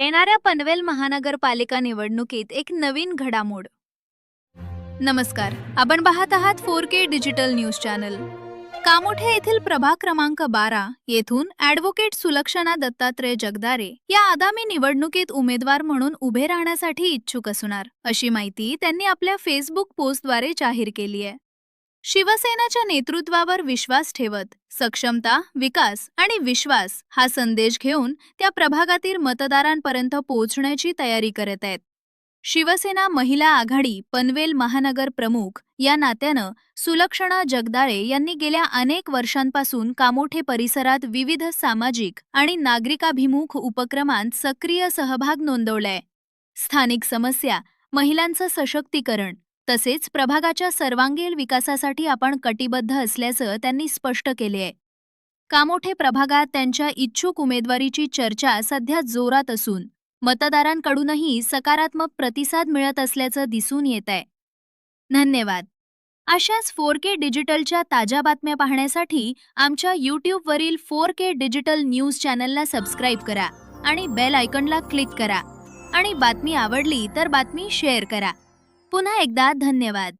येणाऱ्या पनवेल महानगरपालिका निवडणुकीत एक नवीन घडामोड. नमस्कार आपण पाहत आहात four K digital news channel. Kamothe येथील प्रभाग क्रमांक बारा येथून ॲडव्होकेट सुलक्षणा दत्तात्रय जगदारे या आगामी निवडणुकीत उमेदवार म्हणून उभे राहण्यासाठी इच्छुक असणार अशी माहिती त्यांनी आपल्या फेसबुक पोस्टद्वारे जाहीर केली आहे. शिवसेनेच्या नेतृत्वावर विश्वास ठेवत सक्षमता विकास आणि विश्वास हा संदेश घेऊन त्या प्रभागातील मतदारांपर्यंत पोहोचण्याची तयारी करत आहेत. शिवसेना महिला आघाडी पनवेल महानगर प्रमुख या नात्यानं सुलक्षणा जगदाळे यांनी गेल्या अनेक वर्षांपासून कामोठे परिसरात विविध सामाजिक आणि नागरिकाभिमुख उपक्रमांत सक्रिय सहभाग नोंदवलाय. स्थानिक समस्या महिलांचं सशक्तीकरण तसेच प्रभागाच्या सर्वांगीण विकासासाठी आपण कटिबद्ध असल्याचं त्यांनी स्पष्ट केले आहे. कामोठे प्रभागात त्यांच्या इच्छुक उमेदवारीची चर्चा सध्या जोरात असून मतदारांकडूनही सकारात्मक प्रतिसाद मिळत असल्याचं दिसून येत आहे. धन्यवाद. अशाच फोर के डिजिटलच्या ताज्या बातम्या पाहण्यासाठी आमच्या यूट्यूबवरील फोर के डिजिटल न्यूज चॅनलला सबस्क्राईब करा आणि बेल आयकॉनला क्लिक करा. आणि बातमी आवडली तर बातमी शेअर करा. पुन्हा एकदा धन्यवाद.